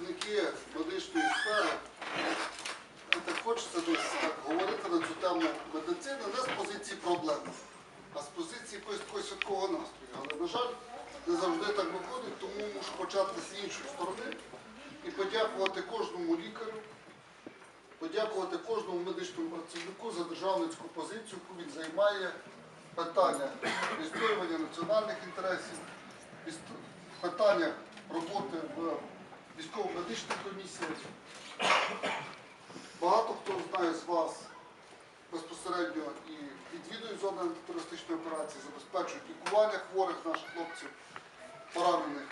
працівники медичної сфери, так хочеться десь так говорити на цю тему медицини не з позиції проблем, а з позиції якогось святкового настрою. Але, на жаль, не завжди так виходить, тому мушу почати з іншої сторони і подякувати кожному лікарю, подякувати кожному медичному працівнику за державницьку позицію, яку він займає питання відстоювання національних інтересів, питання роботи в військово-медичних комісіях. Багато хто знає з вас безпосередньо і відвідують зони антитерористичної операції, забезпечують лікування хворих наших хлопців, поранених.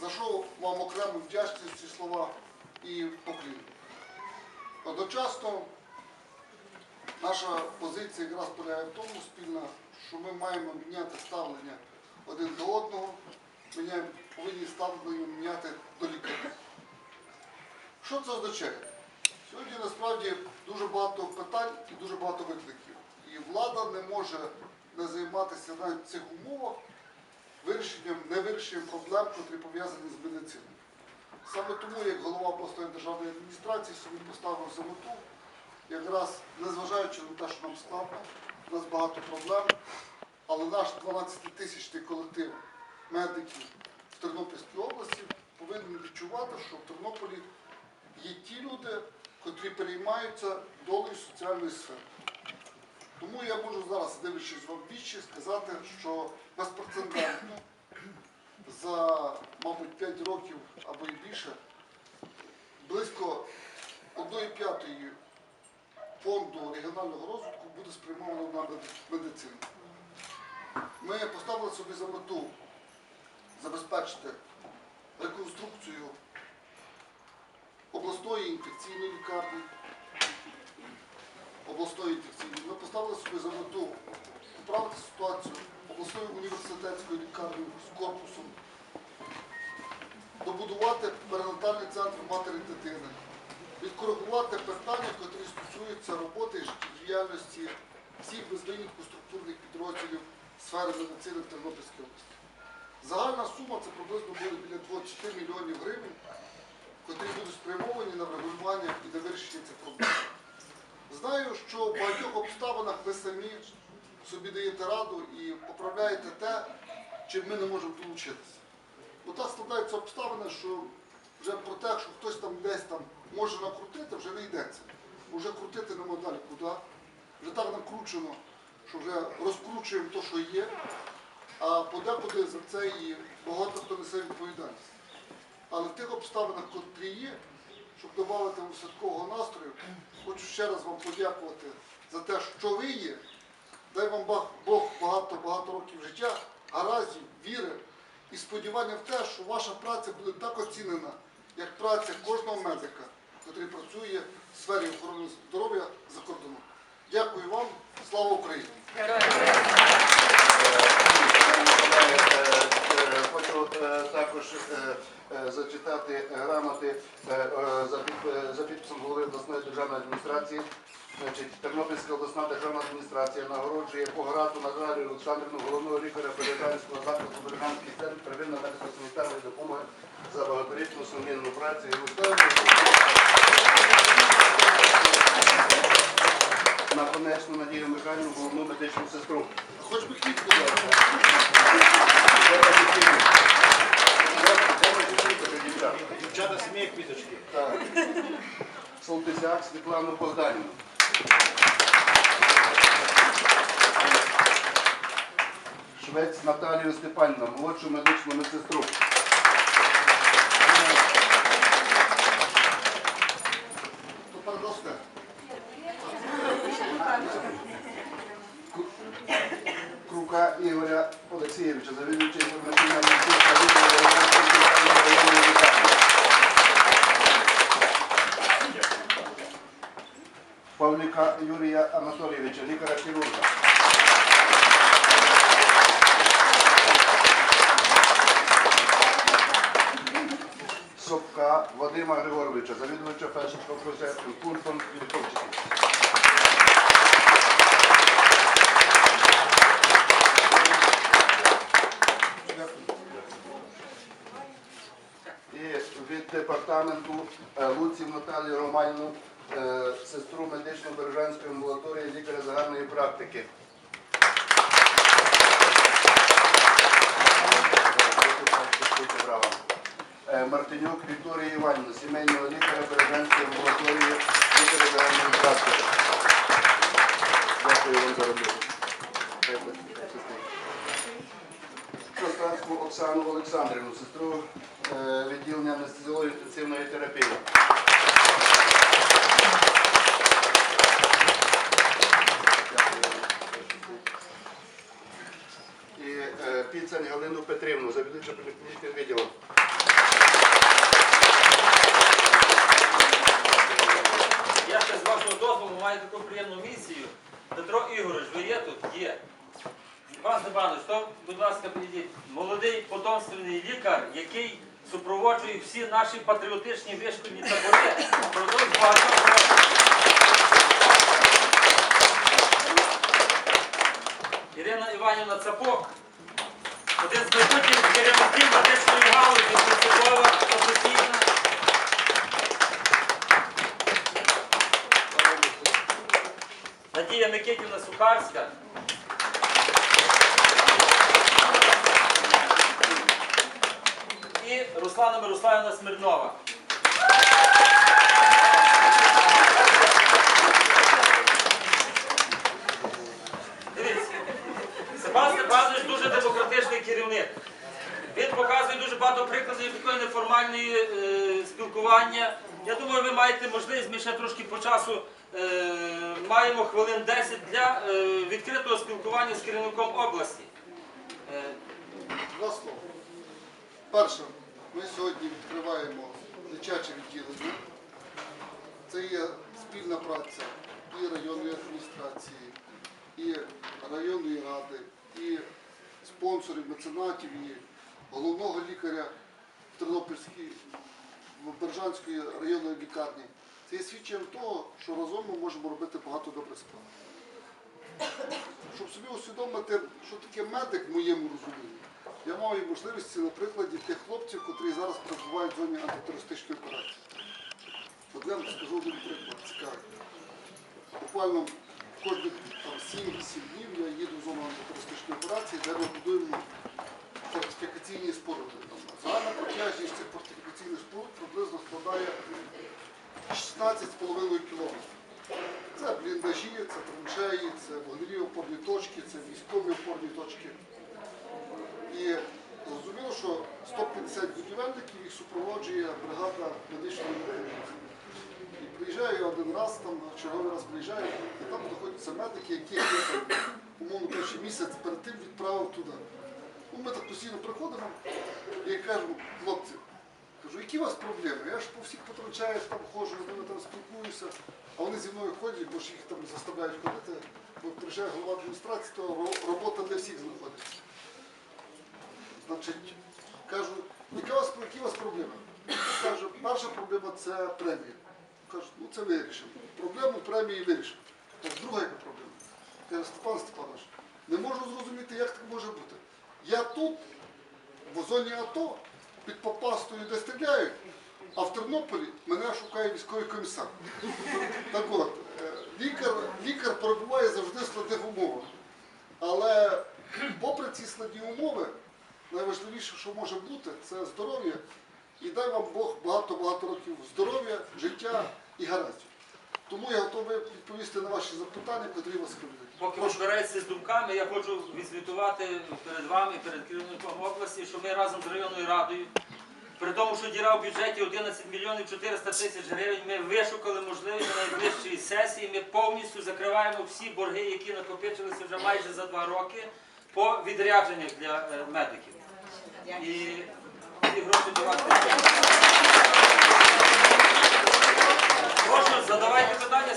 За що вам окремо вдячність ці слова і поклін. Одночасно наша позиція якраз полягає в тому спільна, що ми маємо міняти ставлення один до одного, ми не повинні ставлення міняти до лікарів. Що це означає? Сьогодні насправді дуже багато питань і дуже багато викликів. І влада не може не займатися навіть в цих умовах вирішенням, невирішенням проблем, які пов'язані з медициною. Саме тому, як голова обласної державної адміністрації собі поставив за мету, якраз незважаючи на те, що нам складно, у нас багато проблем, але наш 12-тисячний колектив медиків в Тернопільській області повинен відчувати, що в Тернополі є ті люди, котрі переймаються долею соціальної сфери. Тому я можу зараз, дивлячись вам вічі, сказати, що безпрецедентно за, мабуть, 5 років або і більше близько 1 п'ятої фонду регіонального розвитку буде спрямовано на медицину. Ми поставили собі за мету забезпечити реконструкцію обласної інфекційної лікарні, обласної інфекційної. Ми поставили собі за мету поправити ситуацію обласної університетської лікарні з корпусом, добудувати перинатальний центр матері дитини, відкоригувати питання, які стосуються роботи і життєдіяльності всіх без винятку структурних підрозділів сфери медицини в Тернопільській області. Загальна сума це приблизно буде біля 20 мільйонів гривень, котрі будуть спрямовані на врегулювання і на вирішення цих проблем. Знаю, що в багатьох обставинах ви самі собі даєте раду і поправляєте те, чим ми не можемо долучитися. Бо так складаються обставини, що вже про те, що хтось там десь там може накрутити, вже не йдеться. Бо вже крутити нема далі куди. Вже так накручено, що вже розкручуємо те, що є, а подекуди за це і багато хто несе відповідальність. Але в тих обставинах, котрі є, щоб додати вам святкового настрою, хочу ще раз вам подякувати за те, що ви є. Дай вам Бог- багато-багато років життя, гараздів, віри і сподівання в те, що ваша праця буде так оцінена, як праця кожного медика, який працює в сфері охорони здоров'я за кордоном. Дякую вам, слава Україні! Хочу е, також е, е, зачитати грамоти е, за під- за підписом голови обласної державної адміністрації. Значить, Тернопільська обласна державна адміністрація нагороджує по грату Наталію Олександрівну, головного лікаря Бережанського закладу Бережанський центр первинної медико-санітарної допомоги за багаторічну сумлінну працю. На конечну Надію Михайлівну, головну медичну сестру. Квіточки. Солтисяк Світлану Богданівну. Швець Наталію Степанівну, молодшу медичну медсестру. Крука Ігоря Олексійовича, завідувача Юрія Анатолійовича, лікаря-хірурга. Сопка Вадима Григоровича, завідувача фельдшерського пунктом Вільковчиків. Департаменту е, Луців Наталію Романівну, сестру медично-бережанської амбулаторії лікаря загальної практики. Е, Мартинюк Вікторія Іванівна, сімейного лікаря Бережанської амбулаторії лікаря загальної практики. Дякую вам за роботу. Дякую. Оксану Олександрівну, сестру е, відділення анестезіології інтенсивної терапії. Дякую. І е, Піцань Галину Петрівну, завідувача поліклінічним відділом. Я ще з вашого дозволу маю таку приємну місію. Петро Ігорович, ви є тут? Є. Пан Степанович, то, будь ласка, підійдіть. Молодий потомственний лікар, який супроводжує всі наші патріотичні вишкільні табори впродовж багатьох років. Ірина Іванівна Цапок, один з майбутніх керівників медичної галузі, принципова, професійна. Надія Микитівна Сухарська. І Руслана Мирославівна Смирнова. Дивіться, Степан Степанович дуже демократичний керівник. Він показує дуже багато прикладів такої неформальної е, спілкування. Я думаю, ви маєте можливість, ми ще трошки по часу е, маємо хвилин 10 для е, відкритого спілкування з керівником області. Е, Два слова. Перше, ми сьогодні відкриваємо дитяче відділення. Це є спільна праця і районної адміністрації, і районної ради, і спонсорів, меценатів, і головного лікаря в Бережанської районної лікарні. Це є свідченням того, що разом ми можемо робити багато добрих справ. Щоб собі усвідомити, що таке медик в моєму розумінні, я маю можливості на прикладі тих хлопців, котрі зараз перебувають в зоні антитерористичної операції. От я вам скажу один приклад цікавий. Буквально кожні там, 7-8 днів я їду в зону антитерористичної операції, де ми будуємо фортифікаційні споруди. Загальна протяжність цих фортифікаційних споруд приблизно складає 16,5 кілометрів. Це бліндажі, це траншеї, це вогневі опорні точки, це військові опорні точки. І зрозуміло, що 150 будівельників їх супроводжує бригада медичної допомоги. І приїжджаю один раз, там черговий раз приїжджаю, і там знаходяться медики, яких я там, умовно кажучи, місяць перед тим відправив туди. Ну, ми так постійно приходимо і кажемо, хлопці, кажу, які у вас проблеми? Я ж по всіх потранчаях там ходжу, з ними там спілкуюся, а вони зі мною ходять, бо ж їх там заставляють ходити, бо приїжджає голова адміністрації, то робота для всіх знаходиться. Значить, кажу, яка у вас, які у вас проблеми? Кажу, перша проблема це премія. Кажуть, ну це вирішимо. Проблему премії вирішимо. Кажу, друга яка проблема? Каже, Степан Степанович, не можу зрозуміти, як так може бути. Я тут, в зоні АТО, під Попастою, де стріляють, а в Тернополі мене шукає військовий комісар. Так от, е, лікар, лікар перебуває завжди в складних умовах. Але попри ці складні умови, найважливіше, що може бути, це здоров'я. І дай вам Бог багато-багато років здоров'я, життя і гараздів. Тому я готовий відповісти на ваші запитання, котрі вас хвилюють. Поки ви збираєтеся з думками, я хочу відзвітувати перед вами, перед керівником області, що ми разом з районною радою, при тому, що діра в бюджеті 11 мільйонів 400 тисяч гривень, ми вишукали можливість на найближчій сесії. Ми повністю закриваємо всі борги, які накопичилися вже майже за два роки по відрядженнях для е, медиків. І ці гроші до вас. Прошу, задавайте питання.